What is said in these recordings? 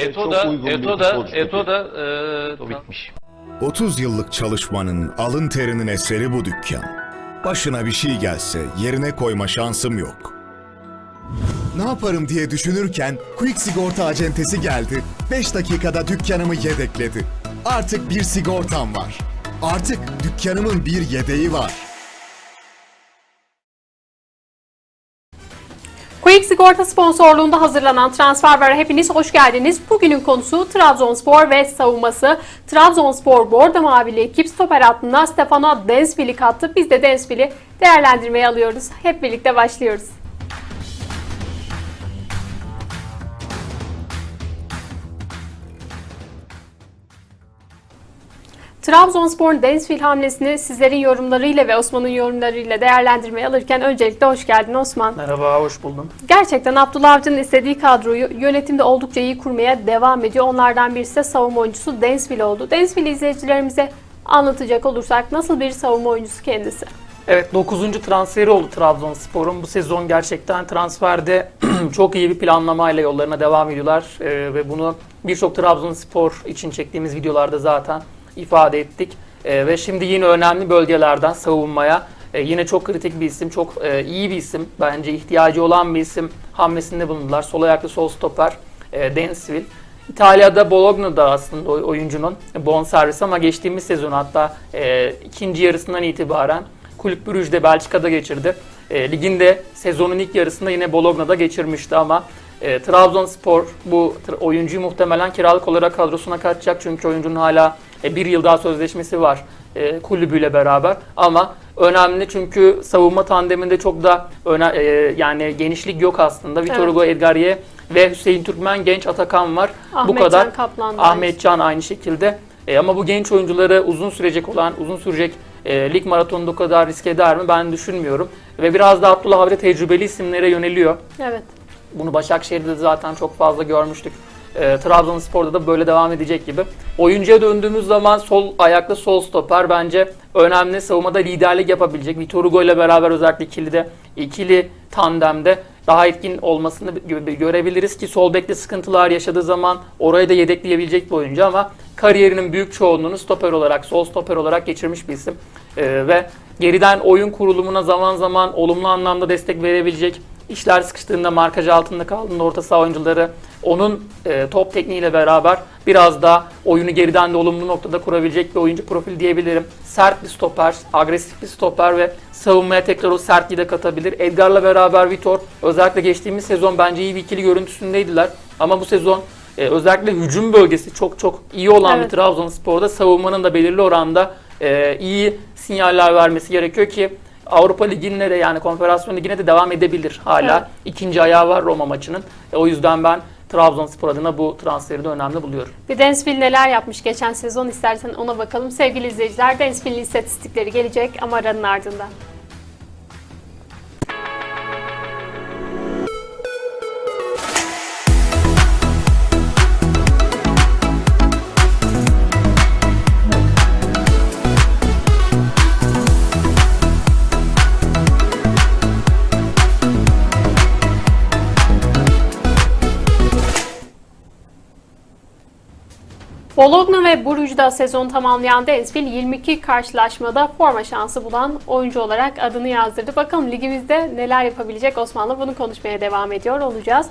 Eto çok da uygun bir Eto da futbolcu Eto tipi. da e, O bitmiş. 30 yıllık çalışmanın alın terinin eseri bu dükkan. Başına bir şey gelse yerine koyma şansım yok. Ne yaparım diye düşünürken Quick Sigorta acentesi geldi. 5 dakikada dükkanımı yedekledi. Artık bir sigortam var. Artık dükkanımın bir yedeği var. Sigorta sponsorluğunda hazırlanan Transferber'e hepiniz hoş geldiniz. Bugünün konusu Trabzonspor ve savunması. Trabzonspor Bordo Mavili ekip stoper hattında Stefano Densville'i kattı. Biz de Densville'i değerlendirmeye alıyoruz. Hep birlikte başlıyoruz. Trabzonspor'un Densville hamlesini sizlerin yorumlarıyla ve Osman'ın yorumlarıyla değerlendirmeye alırken öncelikle hoş geldin Osman. Merhaba, hoş buldum. Gerçekten Abdullah Avcı'nın istediği kadroyu yönetimde oldukça iyi kurmaya devam ediyor. Onlardan birisi de savunma oyuncusu Densville oldu. Densville izleyicilerimize anlatacak olursak nasıl bir savunma oyuncusu kendisi? Evet, 9. transferi oldu Trabzonspor'un. Bu sezon gerçekten transferde çok iyi bir planlamayla yollarına devam ediyorlar. Ee, ve bunu birçok Trabzonspor için çektiğimiz videolarda zaten ifade ettik. Ee, ve şimdi yine önemli bölgelerden savunmaya e, yine çok kritik bir isim, çok e, iyi bir isim. Bence ihtiyacı olan bir isim hamlesinde bulundular. Sol ayaklı sol stoper e, Densville. İtalya'da Bologna'da aslında oy- oyuncunun bonservisi ama geçtiğimiz sezon hatta e, ikinci yarısından itibaren Kulüp Brugge'de Belçika'da geçirdi. E, liginde sezonun ilk yarısında yine Bologna'da geçirmişti ama e, Trabzonspor bu oyuncuyu muhtemelen kiralık olarak kadrosuna katacak çünkü oyuncunun hala e, bir yıl daha sözleşmesi var e, kulübüyle beraber ama önemli çünkü savunma tandeminde çok da öne, e, yani genişlik yok aslında. Vitor Evet. Hugo Edgarye ve Hüseyin Türkmen genç Atakan var. bu Ahmetcan kadar. Kaplan da aynı Ahmetcan aynı şekilde. E, ama bu genç oyuncuları uzun sürecek olan, uzun sürecek e, lig maratonunda o kadar risk eder mi ben düşünmüyorum. Ve biraz da Abdullah Avcı tecrübeli isimlere yöneliyor. Evet. Bunu Başakşehir'de de zaten çok fazla görmüştük. E, Trabzonspor'da da böyle devam edecek gibi. Oyuncuya döndüğümüz zaman sol ayaklı sol stoper bence önemli. Savunmada liderlik yapabilecek. Vitor Hugo ile beraber özellikle ikilide, ikili tandemde daha etkin olmasını gö- görebiliriz ki sol bekte sıkıntılar yaşadığı zaman orayı da yedekleyebilecek bir oyuncu ama kariyerinin büyük çoğunluğunu stoper olarak, sol stoper olarak geçirmiş bir isim. E, ve geriden oyun kurulumuna zaman zaman olumlu anlamda destek verebilecek işler sıkıştığında markaj altında kaldığında orta saha oyuncuları onun e, top tekniğiyle beraber biraz daha oyunu geriden de olumlu noktada kurabilecek bir oyuncu profil diyebilirim. Sert bir stoper, agresif bir stoper ve savunmaya tekrar o sertliği de katabilir. Edgar'la beraber Vitor özellikle geçtiğimiz sezon bence iyi bir ikili görüntüsündeydiler. Ama bu sezon e, özellikle hücum bölgesi çok çok iyi olan Evet. bir Trabzonspor'da savunmanın da belirli oranda e, iyi sinyaller vermesi gerekiyor ki Avrupa Ligi'ne de yani Konfederasyon Ligi'ne de devam edebilir hala. Evet. ikinci ayağı var Roma maçının. E, o yüzden ben Trabzonspor adına bu transferi de önemli buluyorum. Bir Densville neler yapmış geçen sezon istersen ona bakalım. Sevgili izleyiciler Densville'in istatistikleri gelecek ama aranın ardından. Bologna ve Bruges'da sezon tamamlayan Densville 22 karşılaşmada forma şansı bulan oyuncu olarak adını yazdırdı. Bakalım ligimizde neler yapabilecek Osmanlı bunu konuşmaya devam ediyor olacağız.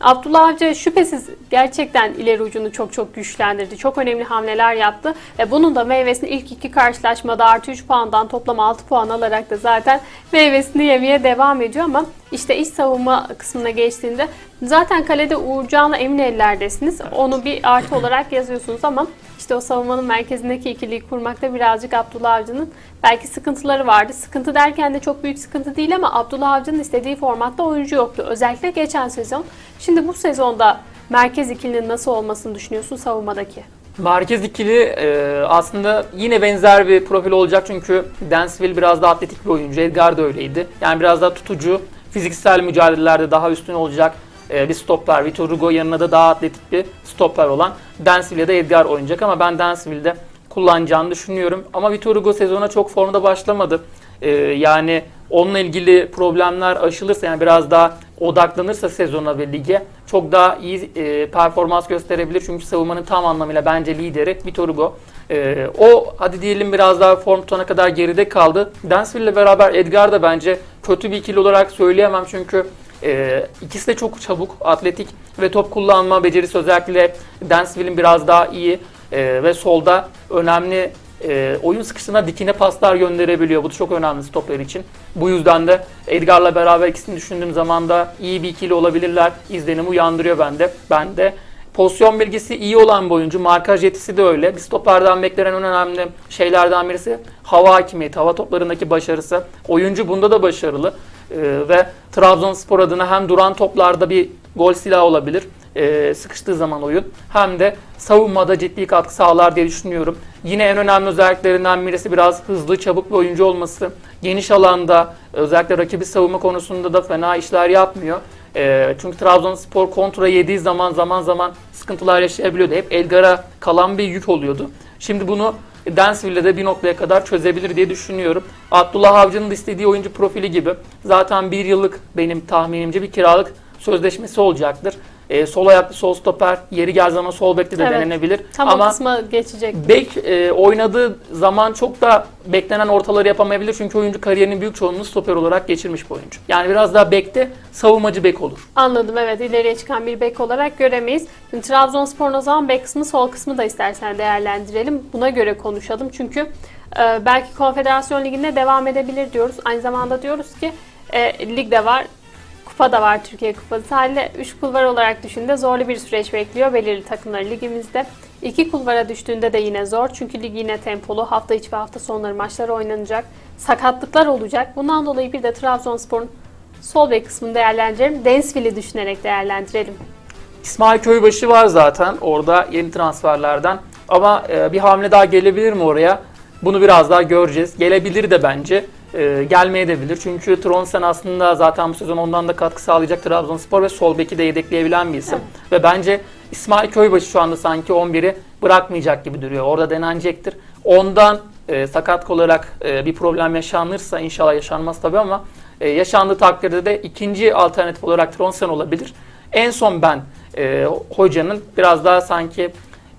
Abdullah Avcı şüphesiz gerçekten ileri ucunu çok çok güçlendirdi. Çok önemli hamleler yaptı. Ve bunun da meyvesini ilk iki karşılaşmada artı 3 puandan toplam 6 puan alarak da zaten meyvesini yemeye devam ediyor ama işte iç savunma kısmına geçtiğinde zaten kalede Uğurcan'la emin ellerdesiniz. Onu bir artı olarak yazıyorsunuz ama işte o savunmanın merkezindeki ikiliyi kurmakta birazcık Abdullah Avcı'nın belki sıkıntıları vardı. Sıkıntı derken de çok büyük sıkıntı değil ama Abdullah Avcı'nın istediği formatta oyuncu yoktu. Özellikle geçen sezon. Şimdi bu sezonda merkez ikilinin nasıl olmasını düşünüyorsun savunmadaki? Merkez ikili e, aslında yine benzer bir profil olacak çünkü Dansville biraz daha atletik bir oyuncu. Edgar da öyleydi. Yani biraz daha tutucu, fiziksel mücadelelerde daha üstün olacak e, bir stopper. Vitor Hugo yanına da daha atletik bir stopper olan Dansville'de de Edgar oynayacak ama ben Dansville'de kullanacağını düşünüyorum. Ama Vitor Hugo sezona çok formda başlamadı. E, yani onunla ilgili problemler aşılırsa yani biraz daha odaklanırsa sezona ve lige çok daha iyi e, performans gösterebilir. Çünkü savunmanın tam anlamıyla bence lideri Vitor Hugo. E, o hadi diyelim biraz daha form tutana kadar geride kaldı. Dansville ile beraber Edgar da bence kötü bir ikili olarak söyleyemem çünkü e, ikisi de çok çabuk, atletik ve top kullanma becerisi özellikle Dansville'in biraz daha iyi e, ve solda önemli e, oyun sıkıştığında dikine paslar gönderebiliyor. Bu da çok önemli stoper için. Bu yüzden de Edgar'la beraber ikisini düşündüğüm zaman da iyi bir ikili olabilirler. İzlenimi uyandırıyor bende. Ben de pozisyon bilgisi iyi olan bir oyuncu. Markaj yetisi de öyle. Bir stoperden beklenen en önemli şeylerden birisi hava hakimiyeti, hava toplarındaki başarısı. Oyuncu bunda da başarılı. Ee, ve Trabzonspor adına hem duran toplarda bir gol silahı olabilir e, sıkıştığı zaman oyun hem de savunmada ciddi katkı sağlar diye düşünüyorum. Yine en önemli özelliklerinden birisi biraz hızlı, çabuk bir oyuncu olması. Geniş alanda özellikle rakibi savunma konusunda da fena işler yapmıyor. E, çünkü Trabzonspor kontra yediği zaman zaman zaman sıkıntılar yaşayabiliyordu. Hep Elgar'a kalan bir yük oluyordu. Şimdi bunu Dansville'de de bir noktaya kadar çözebilir diye düşünüyorum. Abdullah Avcı'nın istediği oyuncu profili gibi zaten bir yıllık benim tahminimce bir kiralık sözleşmesi olacaktır. E, sol ayaklı sol stoper, yeri gel zaman sol bekte de Evet. denenebilir. Tam Ama o kısma geçecek. bek e, oynadığı zaman çok da beklenen ortaları yapamayabilir. Çünkü oyuncu kariyerinin büyük çoğunluğunu stoper olarak geçirmiş bir oyuncu. Yani biraz daha bekte savunmacı bek olur. Anladım evet ileriye çıkan bir bek olarak göremeyiz. Şimdi Trabzonspor'un o zaman bek kısmı sol kısmı da istersen değerlendirelim. Buna göre konuşalım çünkü e, belki Konfederasyon Ligi'nde devam edebilir diyoruz. Aynı zamanda diyoruz ki e, lig de var. Kupa da var Türkiye Kupası. Haliyle 3 kulvar olarak düşündüğünde zorlu bir süreç bekliyor belirli takımları ligimizde. 2 kulvara düştüğünde de yine zor. Çünkü lig yine tempolu. Hafta içi ve hafta sonları maçlar oynanacak. Sakatlıklar olacak. Bundan dolayı bir de Trabzonspor'un sol bek kısmını değerlendirelim. Dansville'i düşünerek değerlendirelim. İsmail Köybaşı var zaten orada yeni transferlerden. Ama e, bir hamle daha gelebilir mi oraya? Bunu biraz daha göreceğiz. Gelebilir de bence. E, gelmeye de bilir. Çünkü Tronsen aslında zaten bu sezon ondan da katkı sağlayacak Trabzonspor ve sol beki de yedekleyebilen bir isim. Ve bence İsmail Köybaşı şu anda sanki 11'i bırakmayacak gibi duruyor. Orada denenecektir. Ondan e, sakat olarak e, bir problem yaşanırsa inşallah yaşanmaz tabii ama e, yaşandığı takdirde de ikinci alternatif olarak Tronsen olabilir. En son ben e, hocanın biraz daha sanki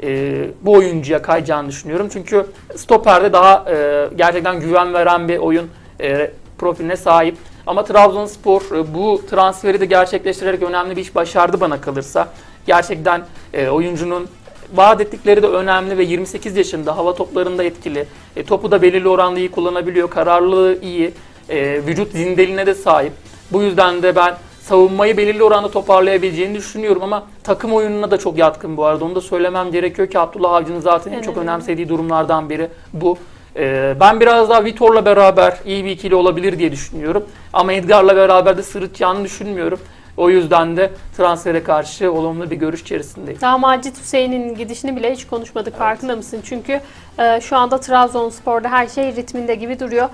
e, bu oyuncuya kayacağını düşünüyorum. Çünkü stoperde daha e, gerçekten güven veren bir oyun e, profiline sahip. Ama Trabzonspor e, bu transferi de gerçekleştirerek önemli bir iş başardı bana kalırsa. Gerçekten e, oyuncunun vaat ettikleri de önemli ve 28 yaşında hava toplarında etkili. E, topu da belirli oranda iyi kullanabiliyor. Kararlılığı iyi. E, vücut zindeline de sahip. Bu yüzden de ben savunmayı belirli oranda toparlayabileceğini düşünüyorum ama takım oyununa da çok yatkın bu arada. Onu da söylemem gerekiyor ki Abdullah Avcı'nın zaten en çok önemsediği durumlardan biri bu. Ee, ben biraz daha Vitor'la beraber iyi bir ikili olabilir diye düşünüyorum. Ama Edgar'la beraber de sırıtacağını düşünmüyorum. O yüzden de transfere karşı olumlu bir görüş içerisindeyim. Daha Macit Hüseyin'in gidişini bile hiç konuşmadık farkında mısın? Çünkü e, şu anda Trabzonspor'da her şey ritminde gibi duruyor.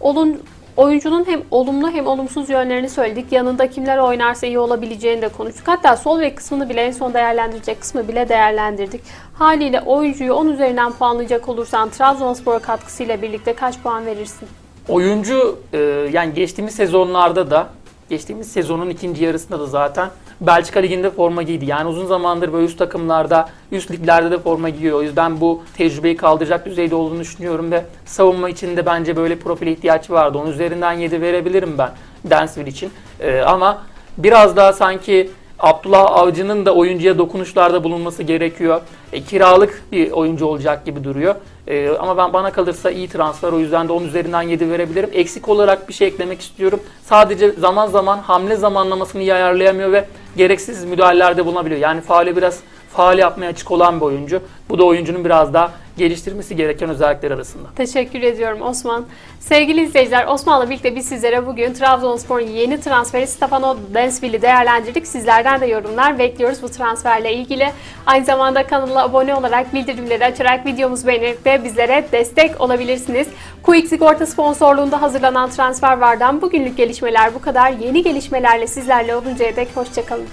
Olun oyuncunun hem olumlu hem olumsuz yönlerini söyledik. Yanında kimler oynarsa iyi olabileceğini de konuştuk. Hatta sol bek kısmını bile en son değerlendirecek kısmı bile değerlendirdik. Haliyle oyuncuyu 10 üzerinden puanlayacak olursan Trabzonspor katkısıyla birlikte kaç puan verirsin? Oyuncu e, yani geçtiğimiz sezonlarda da geçtiğimiz sezonun ikinci yarısında da zaten Belçika Ligi'nde forma giydi. Yani uzun zamandır böyle üst takımlarda, üst liglerde de forma giyiyor. O yüzden bu tecrübeyi kaldıracak düzeyde olduğunu düşünüyorum ve savunma için de bence böyle profile ihtiyaç vardı. Onun üzerinden 7 verebilirim ben Dansville için. E, ama biraz daha sanki Abdullah Avcı'nın da oyuncuya dokunuşlarda bulunması gerekiyor. E, kiralık bir oyuncu olacak gibi duruyor. E, ama ben bana kalırsa iyi transfer o yüzden de 10 üzerinden 7 verebilirim. Eksik olarak bir şey eklemek istiyorum. Sadece zaman zaman hamle zamanlamasını iyi ayarlayamıyor ve gereksiz müdahalelerde bulunabiliyor. Yani faale biraz faal yapmaya açık olan bir oyuncu. Bu da oyuncunun biraz daha geliştirmesi gereken özellikler arasında. Teşekkür ediyorum Osman. Sevgili izleyiciler, Osman'la birlikte biz sizlere bugün Trabzonspor'un yeni transferi Stefano Dansville'i değerlendirdik. Sizlerden de yorumlar bekliyoruz bu transferle ilgili. Aynı zamanda kanala abone olarak, bildirimleri açarak, videomuzu beğenerek de bizlere destek olabilirsiniz. Quick Sigorta sponsorluğunda hazırlanan transfer vardan bugünlük gelişmeler bu kadar. Yeni gelişmelerle sizlerle oluncaya dek hoşçakalın.